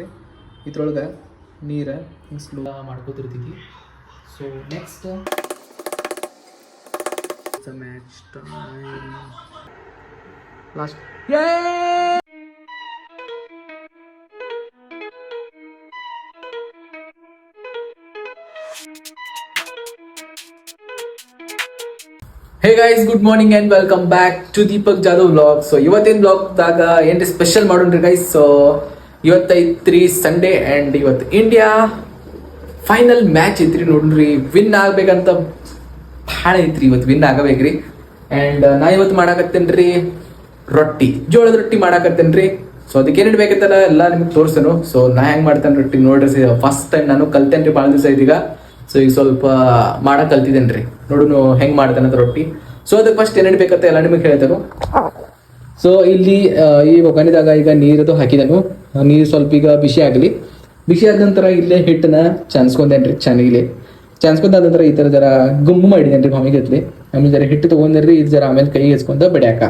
ನೋಡ್ರಿ ಇದ್ರೊಳಗೆ ನೀರು ಹಿಂಗೆ slow ಮಾಡ್ಕೋತಿರ್ತೀವಿ. So next match time last hey guys good morning and welcome back to Deepak Jadhav vlog so ಇವತ್ತಿನ ವ್ಲಾಗ್ದಾಗ ಏನ್ರಿ ಸ್ಪೆಷಲ್ ಮಾಡೋಣ್ರಿ ಗೈಸ್ ಸೊ ಇವತ್ತೈತ್ರಿ ಸಂಡೇ ಅಂಡ್ ಇವತ್ತು ಇಂಡಿಯಾ ಫೈನಲ್ ಮ್ಯಾಚ್ ಐತ್ರಿ ನೋಡ್ರಿ. ವಿನ್ ಆಗ್ಬೇಕಂತ ಭಾಳ ಐತ್ರಿ ಇವತ್ತು ವಿನ್ ಆಗಬೇಕ್ರಿ. ಅಂಡ್ ನಾ ಇವತ್ತು ಮಾಡಾಕತ್ತೇನ್ರಿ? ರೊಟ್ಟಿ, ಜೋಳದ ರೊಟ್ಟಿ ಮಾಡಾಕತ್ತೇನ್ರಿ. ಸೊ ಅದಕ್ಕೆ ಏನು ಎಲ್ಲ ನಿಮ್ಗೆ ತೋರಿಸ್ತೇನೆ ಸೊ ನಾ ಹೆಂಗೆ ಮಾಡ್ತೇನೆ ರೊಟ್ಟಿ ನೋಡ್ರಿ ಫಸ್ಟ್ ಟೈಮ್ ನಾನು ಕಲ್ತೇನ್ರಿ ಭಾಳ ದಿವಸ ಇದೀಗ. ಸೊ ಈಗ ಸ್ವಲ್ಪ ಮಾಡಕ್ಕೆ ಕಲ್ತಿದ್ದೇನೆ ರೀ ನೋಡು ಹೆಂಗೆ ಮಾಡ್ತೇನೆ ಅಂತ ರೊಟ್ಟಿ. ಸೊ ಅದಕ್ಕೆ ಫಸ್ಟ್ ಏನೇನು ಇಡ್ಬೇಕಂತ ಎಲ್ಲ ನಿಮಗೆ ಹೇಳ್ತೇನೆ. ಸೊ ಇಲ್ಲಿ ಈ ಒಗ್ಗರಣೆದಾಗ ಈಗ ನೀರದು ಹಾಕಿದನು. ನೀರು ಸ್ವಲ್ಪ ಈಗ ಬಿಸಿ ಆಗಲಿ. ಬಿಸಿ ಆದ ನಂತರ ಇಲ್ಲೇ ಹಿಟ್ಟನ್ನ ಚಾನ್ಸ್ಕೊಂಡೇನ್ರಿ ಚೆನ್ನಾಗಿಲಿ. ಚಾನ್ಸ್ಕೊಂಡಾದ ನಂತರ ಈ ತರ ಜರ ಗುಮ್ಮು ಮಾಡಿದೇನ್ರಿ ಮಾಮಿಗತ್ಲಿ ಆಮೇಲೆ ಜರ ಹಿಟ್ಟು ತಗೊಂಡ್ರಿ ಇದು ಜರ ಆಮೇಲೆ ಕೈ ಹೆಚ್ಕೊಂಡ ಬಡ್ಯಾಕ.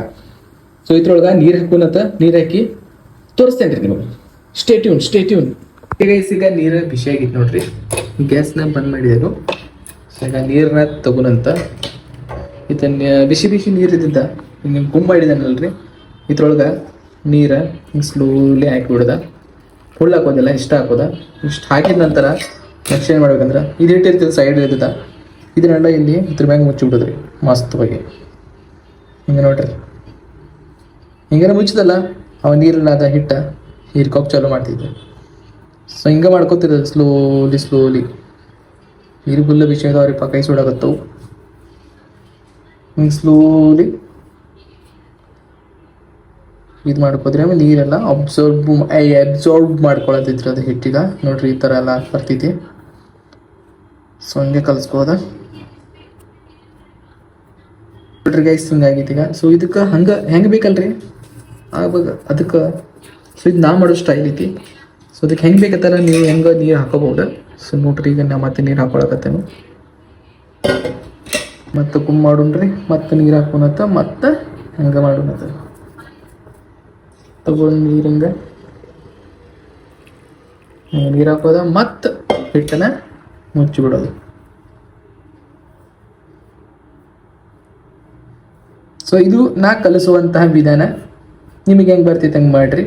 ಸೊ ಇದ್ರೊಳಗ ನೀರು ಹಾಕೋನತ್ತ ನೀರು ಹಾಕಿ ತೋರಿಸ್ತೇನ್ರಿ ನಿಮಗೆ. ಸ್ಟೇಟ್ಯೂನ್ ಸ್ಟೇಟ್ಯೂನ್ ಈಗ ನೀರು ಬಿಸಿ ಆಗಿತ್ತು ನೋಡ್ರಿ. ಗ್ಯಾಸ್ನ ಬಂದ್ ಮಾಡಿದೆನು. ಸೊ ಈಗ ನೀರನ್ನ ತಗೊಂಡಂತ. ಇದನ್ನ ಬಿಸಿ ಬಿಸಿ ನೀರು ಇದ್ದಿದ್ದ. ಹಿಂಗೆ ಗುಮ್ಮ ಮಾಡಿದಾನಲ್ರಿ. ಇದ್ರೊಳಗೆ ನೀರು ಹಿಂಗೆ ಸ್ಲೋಲಿ ಹಾಕಿ ಬಿಡ್ದ ಫುಲ್ ಹಾಕೋದಿಲ್ಲ ಇಷ್ಟ ಹಾಕೋದ. ಇಷ್ಟು ಹಾಕಿದ ನಂತರ ನೆಕ್ಸ್ಟ್ ಏನು ಮಾಡ್ಬೇಕಂದ್ರೆ ಇದು ಇಟ್ಟಿರ್ತಿದ್ದು ಸೈಡ್ ಇರ್ತದ ಇದನ್ನೆಲ್ಲ ಇಲ್ಲಿ ಇದ್ರ ಮ್ಯಾಗ ಮುಚ್ಚಿ ಮಸ್ತ್ ಬಗ್ಗೆ ಹಿಂಗೆ ನೋಡ್ರಿ. ಹಿಂಗೇನು ಮುಚ್ಚಿದಲ್ಲ, ಅವ ನೀರಿನಾದ ಹಿಟ್ಟ ಹೀರ್ಕೋಕ್ ಚಾಲು ಮಾಡ್ತಿದ್ದೆ. ಸೊ ಹಿಂಗೆ ಮಾಡ್ಕೋತಿರೋದು ಸ್ಲೋಲಿ ಸ್ಲೋಲಿ ನೀರು ಫುಲ್ ಬಿಸಿ ಅದಾವ್ರಿಪ್ಪ ಕೈ ಸುಡಾಕತ್ತವು. ಹಿಂಗೆ ಸ್ಲೋಲಿ ಇದು ಮಾಡ್ಕೋದ್ರೆ ಆಮೇಲೆ ನೀರೆಲ್ಲ ಅಬ್ಸರ್ವ್ ಅಬ್ಸರ್ವ್ ಮಾಡ್ಕೊಳತಿದ್ರು ಅದು ಹಿಟ್ಟಿಗ ನೋಡ್ರಿ ಈ ಥರ ಎಲ್ಲ ಬರ್ತೈತಿ ಸೊ ಹಂಗೆ ಕಲಿಸ್ಬೋದ? ನೋಡ್ರಿ ಗೈಸ್ ಹಿಂಗಾಗೈತಿ ಈಗ. ಸೊ ಇದಕ್ಕೆ ಹಂಗೆ, ಹೆಂಗೆ ಬೇಕಲ್ರಿ? ಆಗ ಅದಕ್ಕೆ ಸೊ ಇದು ನಾ ಮಾಡೋ ಸ್ಟೈಲ್ ಐತಿ. ಸೊ ಅದಕ್ಕೆ ಹೆಂಗೆ ಬೇಕತ್ತಲ್ಲ ನೀವು ಹೆಂಗೆ ನೀರು ಹಾಕೋಬಹುದು. ಸೊ ನೋಡ್ರಿ ಈಗ ನಾ ಮತ್ತೆ ನೀರು ಹಾಕೊಳಕತ್ತೇನು. ಮತ್ತೆ ಕುಮ್ ಮಾಡೋಣ್ರಿ, ಮತ್ತೆ ನೀರು ಹಾಕೋಣತ್ತ, ಮತ್ತೆ ಹಂಗೆ ಮಾಡೋಣತ್ತ. ತಗೊಂಡು ನೀರು ಹಿಂಗೆ ನೀರು ಹಾಕೋದ ಮತ್ತು ಹಿಟ್ಟನ ಮುಚ್ಚಿ ಬಿಡೋದು ಸೊ ಇದು ನಾ ಕಲಿಸುವಂತಹ ವಿಧಾನ. ನಿಮಗೆ ಹೆಂಗೆ ಬರ್ತೈತೆ ಹಂಗೆ ಮಾಡ್ರಿ.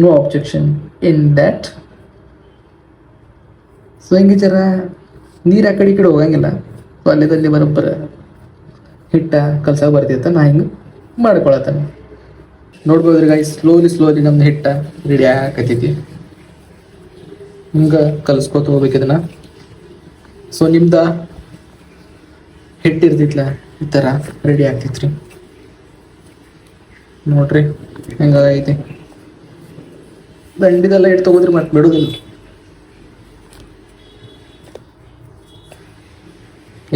No objection in that so ಹೆಂಗೆ ಜರ ನೀರು ಆ ಕಡೆ ಈ ಕಡೆ ಹೋಗಂಗಿಲ್ಲ. ಅಲ್ಲಿದಲ್ಲಿ ಬರೋಬ್ಬರ ಹಿಟ್ಟ ಕಲ್ಸಾಗ ಬರ್ತೈತೆ ನಾ ಹಿಂಗೆ ಮಾಡ್ಕೊಳತ್ತಾನೆ. ನೋಡ್ಬೋದ್ರಿ ಗಾಯ್ ಸ್ಲೋಲಿ ಸ್ಲೋಲಿ ನಮ್ದು ಹಿಟ್ಟ ರೆಡಿ ಆಗಾಕತ್ತೈತಿ. ಹಿಂಗೆ ಕಲಿಸ್ಕೊತ ಹೋಗ್ಬೇಕು ಇದನ್ನ. ಸೊ ನಿಮ್ದ ಹಿಟ್ಟಿರ್ತೈತ್ಲ ಈ ತರ ರೆಡಿ ಆಗ್ತೈತ್ರಿ. ನೋಡ್ರಿ ಹೆಂಗಾಗೈತಿ ದಂಡಿದೆಲ್ಲ ಹಿಟ್ಟು ತಗೋದ್ರಿ ಮತ್ತೆ ಬಿಡುದಿಲ್ಲ.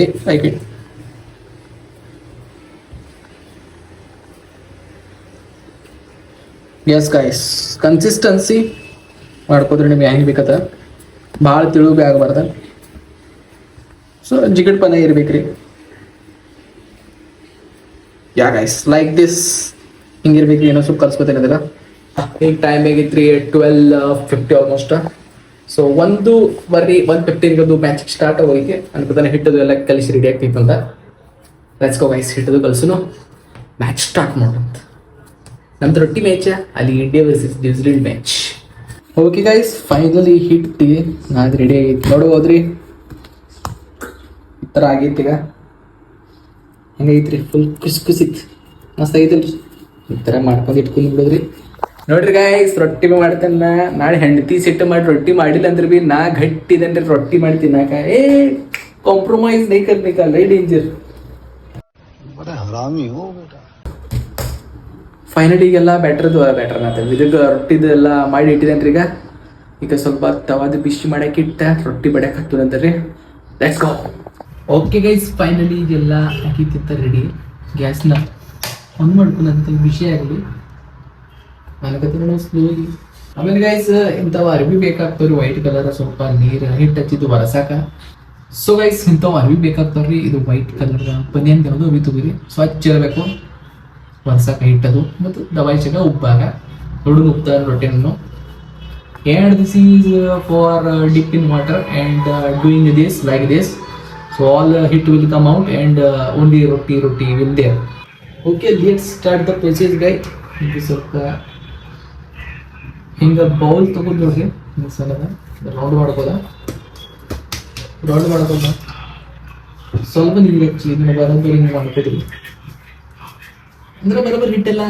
ಏ ಐಕೆ ಎಸ್ ಗೈಸ್ ಕನ್ಸಿಸ್ಟೆನ್ಸಿ ಮಾಡ್ಕೋದ್ರಿ ನಿಮ್ಗೆ ಹೆಂಗೆ ಬೇಕತ್ತ ಭಾಳ ತಿಳು ಭೀ ಆಗಬಾರ್ದ. ಸೊ ಜಿಗಟ್ ಪನ ಇರ್ಬೇಕ್ರಿ. ಯಾ ಗೈಸ್ ಲೈಕ್ ದಿಸ್ ಹಿಂಗಿರ್ಬೇಕ್ರಿ. ಏನೋ ಸ್ವಲ್ಪ ಕಲ್ಸ್ಕೊತೇನೆ ಅದೆಲ್ಲ. ಈಗ ಟೈಮ್ ಆಗೈತ್ರಿ ಟ್ವೆಲ್ ಫಿಫ್ಟಿ ಆಲ್ಮೋಸ್ಟ್ ಸೊ ಒಂದು ಬರ್ರಿ ಒನ್ ಫಿಫ್ಟೀನ್ಗದು ಮ್ಯಾಚ್ ಸ್ಟಾರ್ಟ್ ಹೋಗಿ ಅನ್ಕೋತಾನೆ ಹಿಟ್ಟದು ಎಲ್ಲ ಕಲಿಸಿ ರೆಡಿ ಆಗ್ತಿತ್ತು ಅಂತ ಲೆಟ್ಸ್ ಗೋ ಗೈಸ್ ಹಿಟ್ಟದು ಕಲ್ಸುನು. ಮ್ಯಾಚ್ ಸ್ಟಾರ್ಟ್ ಮಾಡೋಂತ ನಮ್ದು ರೊಟ್ಟಿ ಮ್ಯಾಚ ಅಲ್ಲಿ India versus New Zealand match okay guys finally ಹಿಟ್ಟಿ ನಾದು ರೆಡಿ ಆಗೈತಿ ನೋಡು ಹೋದ್ರಿ. ಈ ಥರ ಆಗೈತಿ ಈಗ. ಹೆಂಗೈತ್ರಿ? ಫುಲ್ ಖುಷಿ ಖುಷಿತ್ ಮಸ್ತ್ ಆಗೈತಲ್ರಿ ಈ ಥರ ಮಾಡ್ಕೊಂಡು ಇಟ್ಕೊಂಡು ಬಿಡೋದ್ರಿ. ನೋಡ್ರಿ ಗಾಯ್ಸ್ ರೊಟ್ಟಿ ಮಾಡ್ತಾನ. ನಾಳೆ ಹೆಂಡತಿ ಸಿಟ್ಟು ಮಾಡಿ ರೊಟ್ಟಿ ಮಾಡಿಲ್ಲ ಅಂದ್ರೆ ಬಿ ನಾ ಗಟ್ಟಿ ಇದಂದ್ರೆ ರೊಟ್ಟಿ ಮಾಡ್ತೀನಿ ನಾಕ. ಏ ಕಾಂಪ್ರಮೈಸ್ ನೈಕಲ್ ನೈಕಲ್ ರೈ ಡೇಂಜರ್ ಬಡ ಹರಾಮಿ ಹೋ ಬೇಟಾ ಫೈನಲಿ ಈಗೆಲ್ಲ ಬ್ಯಾಟ್ರದು ಬ್ಯಾಟ್ರ್ ಅನ್ನತ್ತೆ ಇದಕ್ಕೆ ರೊಟ್ಟಿದು ಎಲ್ಲ ಮಾಡಿ ಇಟ್ಟಿದ್ದೇನ್ರಿ ಈಗ. ಈಗ ಸ್ವಲ್ಪ ತವಾದ ಬಿಸಿ ಮಾಡಕ್ಕೆ ಇಟ್ಟ, ರೊಟ್ಟಿ ಬಡಕ್ಕೆ ಹಾಕ್ತದಂತ್ರಿ let's go okay guys finally ಇದೆಲ್ಲ ಹಾಕಿತ್ತಿತ್ತ ರೆಡಿ ಗ್ಯಾಸ್ನ ಆನ್ ಮಾಡ್ಕೊಂಡಂತ ವಿಷಯ ಆಗಲಿ. ನನಗತ್ತೆ ಸ್ಲೋಲಿ ಆಮೇಲೆ ಗೈಸ್ ಇಂಥವು ಅರ್ಬಿ ಬೇಕಾಗ್ತವ್ರಿ. ವೈಟ್ ಕಲರ್ ಸ್ವಲ್ಪ ನೀರು ಹಿಟ್ಟು ಹಚ್ಚಿದ್ದು ಬರಸಾಕ ಸೊ ಗೈಸ್ ಇಂಥವು ಅರ್ಬಿ ಬೇಕಾಗ್ತಾವ್ರಿ. ಇದು ವೈಟ್ ಕಲರ್ ಬನಿಯನ್ ಅನ್ನೋದು ಅರ್ಬಿ ತಗೋರಿ. ಸ್ವಚ್ಛ ಇರಬೇಕು. ಒಂದ್ಸಾಕ ಹಿಟ್ಟದು ಮತ್ತು ದವಾಯಿ ಚಕ ಉಪ್ಪಾಗ ಹುಡುಗ ಉಪ್ತಾರ ರೊಟ್ಟಿನನ್ನು and this is for dip in water and doing this like this so all hit will come out and only roti roti will there okay late start the process guy ಇದು ಸ್ವಲ್ಪ ಹಿಂಗೆ ಬೌಲ್ ತಗೊಂಡು ನೋಡ್ರಿ. ಸಲದ round ಮಾಡ್ಬೋದ round ಮಾಡ್ಬೋದ ಸ್ವಲ್ಪ ನೀರು ಹಚ್ಚಿ ನಿಮಗೆ ಬರೋದು ಹಿಂಗೆ ಮಾಡ್ಕೊಡ್ರಿ ಅಂದ್ರೆ ಬರೋಬ್ಬರಿ ಹಿಟ್ಟೆಲ್ಲ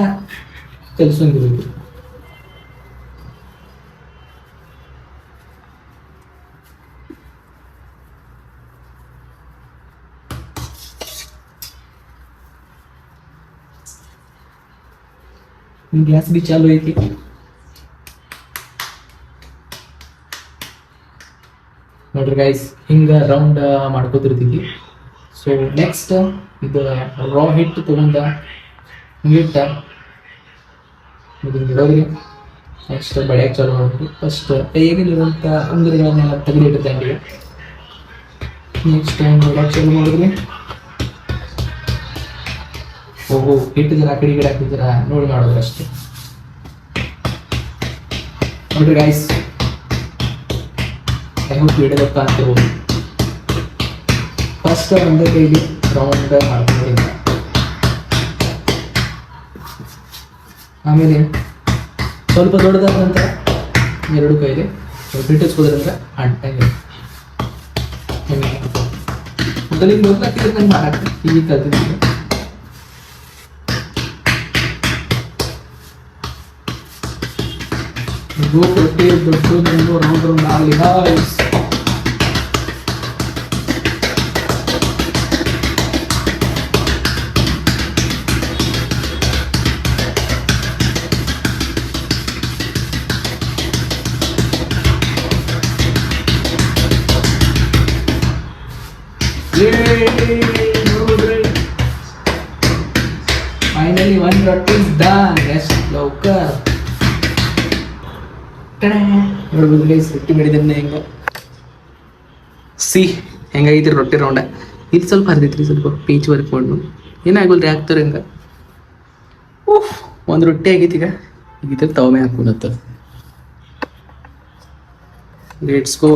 ಕಲ್ಸಂಗಿಲ್ಲ ಗ್ಯಾಸ್ ಬಿ ಚಾಲು ಐತಿ. ನೋಡ್ರಿ ಗೈಸ್ ಹಿಂಗ ರೌಂಡ್ ಮಾಡ್ಕೋತಿರ್ತೀವಿ. ಸೊ ನೆಕ್ಸ್ಟ್ ಇದು ರಾ ಹಿಟ್ ತಗೊಂಡ ಹಿಟ್ಟ ಇದನ್ನ ಇಡೋದ್ರಿ ನೆಕ್ಸ್ಟ್ ಬಡಿಯಕ್ಕೆ ಚಾಲು ಮಾಡ್ಬೇಕು. ಫಸ್ಟ್ ಕೈಯಾಗಿರುವಂಥ ಅಂಗಡಿಗಳನ್ನೆಲ್ಲ ತೆಗೆದಿಟ್ಟು ನೆಕ್ಸ್ಟ್ ಬಡಿಯಕ್ಕೆ ಚಾಲು ಮಾಡಿದ್ರಿ? ಹೋಗು ಹಿಟ್ಟು ಕಡಿ ಕಡೆ ಹಾಕಿದ್ರ ನೋಡಿ ಮಾಡೋದು ಅಷ್ಟೇ ನೋಡ್ರಿ ಗೈಸ್ ಐ ಹೋಪ್ ಅಂತ ಅಂತಿರ್ಬೋದು ಫಸ್ಟ್ ಒಂದೇ ಕೈಲಿ ರೌಂಡ್ ಮಾಡ್ಕೊಂಡು ಆಮೇಲೆ ಸ್ವಲ್ಪ ದೊಡ್ಡದಾದ ನಂತರ ಎರಡು ಕೈಲಿ ಬಿಟ್ಟು ಹಚ್ಕೋದ್ರಿಂದ ಅಂದ್ರೆ ಮೊದಲಿಗೆ ಮೊದಲಾಗ್ತಿದ್ರೆ ನಂಗೆ ಮಾಡಕ್ಕೆ ಈ ರೊಟ್ಟಿ ದೊಡ್ಡದು ರೌಂಡ್ ರೌಂಡ್ ಆಗಲಿ. ಹಾಯ್ಸ್ ಫೈನಲಿ ಒನ್ ರೊಟ್ಟಿ ಡನ್ ಎಷ್ಟು ಲೌಕರ್ ನೋಡ್ಬೋದು ರೊಟ್ಟಿ ಸಿ ಹೆಂಗೈತಿ ರೊಟ್ಟಿ ರೌಂಡ? ಇದು ಸ್ವಲ್ಪ ಹರಿದೈತ್ರಿ, ಸ್ವಲ್ಪ ಪೀಚ್ ವರ್ಕ್ ಮಾಡು ಏನಾಗಲ್ರಿ ಹಾಕ್ತಾರೆ ಹಂಗ? ಓಹ್ ಒಂದು ರೊಟ್ಟಿ ಆಗೈತಿ ಈಗ ಈಗ ಇದ್ರ ತವಮೆ ಹಾಕೊಂಡತ್ತ let's go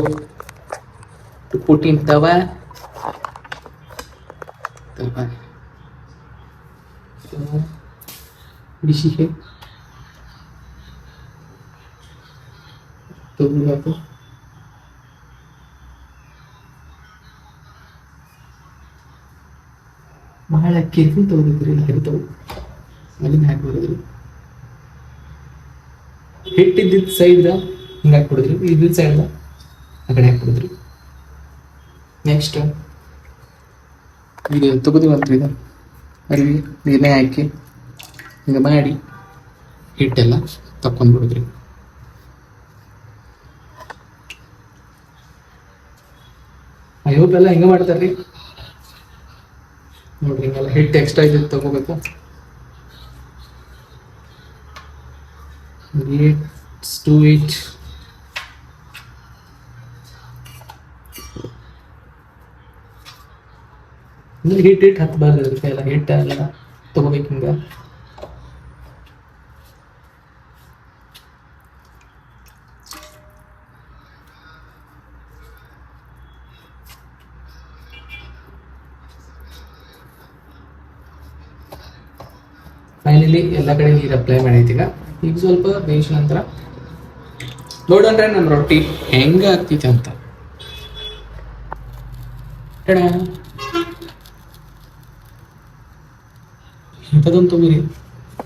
to put in tawa. ತವ ತವ. ಬಿಸಿ है ತಗೋಬೇಕು ಬಹಳ ಕೇರ್ಫುಲ್ ಅದನ್ನ ಅಲ್ಲಿಂದ ಹಾಕ್ಬಿಡೋದ್ರಿ ಹಿಟ್ಟಿದ್ದಿದ್ದ ಸೈಡ್ ಹಿಂಗೆ ಹಾಕ್ಬಿಡಿದ್ರಿ ಇದ್ದಿದ್ದ ಸೈಡ್ ಆ ಕಡೆ ಹಾಕ್ಬಿಡಿದ್ರಿ ನೆಕ್ಸ್ಟ್ ಇದು ಬಂತು ಇದು ಅಲ್ಲಿ ನೀರನ್ನೇ ಹಾಕಿ ಹಿಂಗೆ ಮಾಡಿ, ಹಿಟ್ಟೆಲ್ಲ ತಕ್ಕೊಂಡ್ಬಿಡಿದ್ರಿ ಐ ಹೋಪ್ ಎಲ್ಲ ಹಿಂಗೆ ಮಾಡ್ತಾರ್ರಿ? ನೋಡ್ರಿ, ಹಿಂಗೆಲ್ಲ ಹಿಟ್ಟು ಎಕ್ಸ್ಟ್ರಾ ಇದ್ದು ತಗೋಬೇಕು. ಟು do ಅಂದ್ರೆ ಹಿಟ್ ಹಿಟ್ ಹತ್ಬಾರ್ದು ಅದಕ್ಕೆ ಎಲ್ಲ ಹಿಟ್ ಎಲ್ಲ ತಗೋಬೇಕು ಹಿಂಗ. ಫೈನಲಿ ಎಲ್ಲ ಕಡೆ ನೀರು ಅಪ್ಲೈ ಮಾಡೈತಿ ಈಗ. ಈಗ ಸ್ವಲ್ಪ ಬೇಯಿಸಿದ ನಂತರ ನೋಡೋಣ್ರೆ ನಮ್ಮ ರೊಟ್ಟಿ ಹೆಂಗ ಆಗ್ತೈತೆ ಅಂತ. ಇಂಥದೊಂದು ತೊಗೊರಿ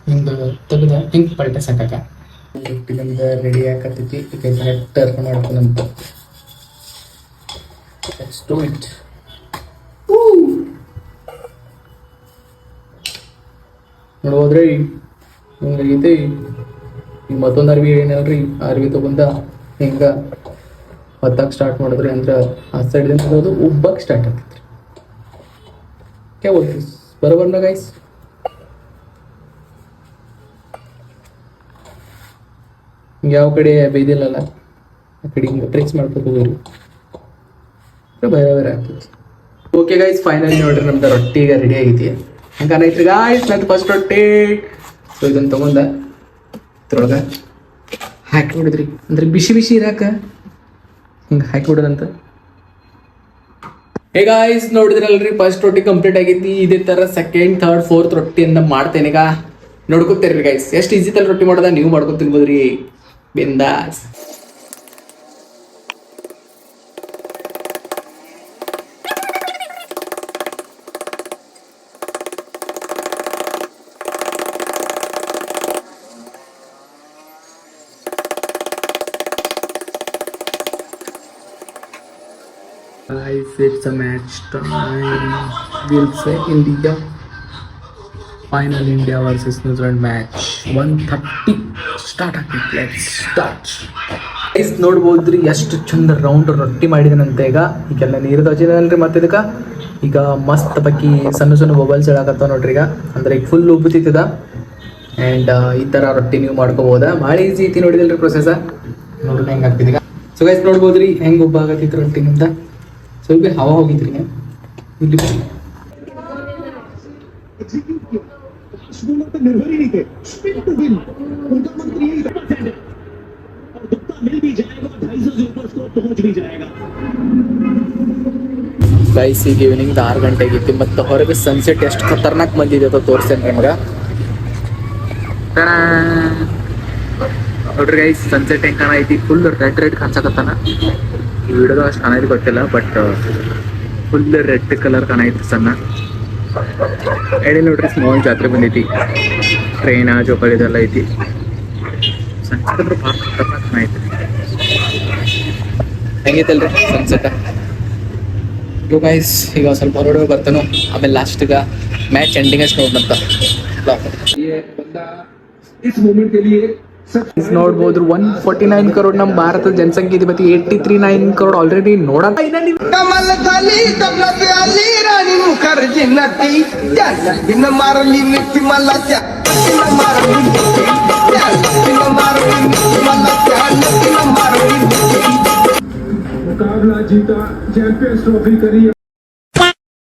ಹಿಂಗ ತೆಗ್ದ ಹಿಂಗ್ ಪಲ್ಟೆ ಸಾಕಾಕ ರೆಡಿ ಆಕತ್ತೈತಿ. ಈಗ ಟರ್ನ್ ಮಾಡ್ಕೊಂಡಂತ it. ನೋಡ್ಬೋದ್ರಿ ಹಿಂಗೈತಿ ಈಗ ಮತ್ತೊಂದು ಅರ್ವಿ ಏನಲ್ರಿ? ಆ ಅರ್ವಿ ತಗೊಂಡ ಹಿಂಗ ಹೊತ್ತಾಗ ಸ್ಟಾರ್ಟ್ ಮಾಡಿದ್ರಿ ಅಂದ್ರೆ ಆ ಸೈಡ್ ಅದು ಉಬ್ಬಕ್ಕೆ ಸ್ಟಾರ್ಟ್ ಆಗ್ತೈತ್ರಿ. ಓಕೆ ಬೋಲ್ತಿ ಬರೋಬರ್ ನಾ ಗೈಸ್ ಯಾವ ಕಡೆ ಬೈದಿಲ್ಲಲ್ಲ ಆ ಕಡೆ ಹಿಂಗೆ ಟ್ರಿಕ್ಸ್ ಮಾಡ್ಕೊತ ಬೇರೆ ಬೇರೆ ಆಗ್ತದೆ. ಓಕೆ ಗೈಸ್ ಫೈನಲಿ ನೋಡ್ರಿ ನಮ್ದು ರೊಟ್ಟಿ ಈಗ ರೆಡಿ ಆಗೈತಿ. ಹಂಗ ಗಾಯ್ಸ್ ನಂದು ಫಸ್ಟ್ ರೊಟ್ಟಿ. ಸೊ ಇದನ್ನ ತಗೊಂಡ ಇದ್ರೊಳಗೆ ಹಾಕಿ ಬಿಡಿದ್ರಿ ಅಂದ್ರೆ ಬಿಸಿ ಬಿಸಿ ಇರಾಕ. ಹಿಂಗೆ ಹಾಕಿ ಬಿಡೋದಂತ ಹೇ ಗಾಯ್ಸ್ ನೋಡಿದ್ರಲ್ರಿ ಫಸ್ಟ್ ರೊಟ್ಟಿ ಕಂಪ್ಲೀಟ್ ಆಗೈತಿ. ಇದೇ ತರ ಸೆಕೆಂಡ್ ಥರ್ಡ್ ಫೋರ್ತ್ ರೊಟ್ಟಿಯನ್ನ ಮಾಡ್ತೇನೆ ಈಗ. ನೋಡ್ಕೊತೀರಿ ಗೈಸ್ ಎಷ್ಟು ಈಸಿ ತಲೆ ರೊಟ್ಟಿ ಮಾಡೋದ? ನೀವು ಮಾಡ್ಕೊಂಡು ತಿನ್ಬೋದ್ರಿ. Bindas. Guys, it's a match time. We'll say India. Final India versus New Zealand match. 130 start ಆಗ್ತೈತಿ ಲೆಟ್ಸ್ ಸ್ಟಾರ್ಟ್ ಗೈಸ್ ನೋಡ್ಬೋದ್ರಿ, ಎಷ್ಟು ಚಂದ ರೌಂಡ್ ರೊಟ್ಟಿ ಮಾಡಿದನಂತೆ ಈಗ. ಈಗೆಲ್ಲ ನೀರು ದಜಿದಲ್ರಿ ಮತ್ತೆ ಇದಕ್ಕೆ? ಈಗ ಮಸ್ತ್ ಬಕ್ಕಿ ಸಣ್ಣ ಸಣ್ಣ ಬಬಲ್ಸ್ ಹೇಳಕತ್ತಾವ ನೋಡ್ರಿ ಈಗ. ಅಂದ್ರೆ ಈಗ ಫುಲ್ ಉಬ್ಬುತ್ತಿತ್ತದ ಆ್ಯಂಡ್ ಈ ಥರ ರೊಟ್ಟಿ ನೀವು ಮಾಡ್ಕೋಬೋದಾ. ಭಾಳ ಈಸಿ ಐತಿ ನೋಡಿದಲ್ರಿ ಪ್ರೊಸೆಸ ನೋಡ್ರಿ ಹೆಂಗೆ ಆಗ್ತಿದೆ ಈಗ. ಸೊ ಗೈಸ್ ನೋಡ್ಬೋದ್ರಿ, ಹೆಂಗೆ ಉಬ್ಬ ಆಗತ್ತೈತಿ ರೊಟ್ಟಿನಿಂದ ಸ್ವಲ್ಪ ಹವಾ ಹೋಗಿದ್ರಿ ಇಲ್ಲಿ राष्ट्रपति पर निर्भर ही नहीं थे स्पिन टू विन उनका मंत्री यही था और दुक्का मिल भी जाएगा ढाई सौ से ऊपर स्कोर पहुंच भी जाएगा ಗೈಸ್ ಈಗ ಈವ್ನಿಂಗ್ ಆರು ಗಂಟೆಗೆ ಇತ್ತು ಮತ್ತು ಹೊರಗೆ ಸನ್ಸೆಟ್ ಎಷ್ಟು ಖತರ್ನಾಕ್ ಬಂದಿದೆ ಅಂತ ತೋರಿಸ್ತೇನೆ ನಿಮ್ಗೆ ನೋಡ್ರಿ ಗೈಸ್ ಸನ್ಸೆಟ್ ಹೆಂಗೆ ಕಾಣೈತಿ ಫುಲ್ ರೆಡ್ ರೆಡ್ ಕಾಣಿಸಕತ್ತಾನ ಈ ವಿಡಿಯೋದಾಗ ಅಷ್ಟು ಕಾಣೈತಿ ಗೊತ್ತಿಲ್ಲ ಬಟ್ ಫುಲ್ ರೆಡ್ ಕಲರ್ ಕಾಣೈತಿ ಸಣ್ಣ ಎಡೆ ನೋಡ್ರಿ ಸ್ಮಾಲ್ ಜಾತ್ರೆ ಬಂದೈತಿ ಟ್ರೈನ್ ಜೋಕಾಲಿ ಇದೆಲ್ಲ ಐತಿ ಸನ್ಸೆಟ್ ಅಂದ್ರೆ ಭಾಳ ಖತರ್ನಾಕ್ ಕಾಣೈತಿ ಹೆಂಗೈತಲ್ರಿ ಸನ್ಸೆಟ್ ಗೋ ಗೈಸ್ ಈಗ ಸ್ವಲ್ಪ ಹೊರಗಡೆ ಬರ್ತಾನು ಆಮೇಲೆ ಲಾಸ್ಟ್ಗ ಮ್ಯಾಚ್ ಎಂಡಿಂಗ್ ಅಷ್ಟು ನೋಡ್ನಂತ ये बंदा इस मोमेंट के लिए सब ನೋಡ್ಬೋದು ಒನ್ ಫೋರ್ಟಿ ನೈನ್ ಕರೋಡ್ ನಮ್ಮ ಭಾರತದ ಜನಸಂಖ್ಯೆ ಇದೆ ಮತ್ತೆ eighty three nine crore already ನೋಡ कमल थाली कमल आली राणी मुखर्जी नटी दिन मारली मिठी मला त्या दिन मारली मिठी त्या दिन मारली मिठी मला त्या दिन मारली मिठी मुकाबला जीता चैंपियंस ट्रॉफी करी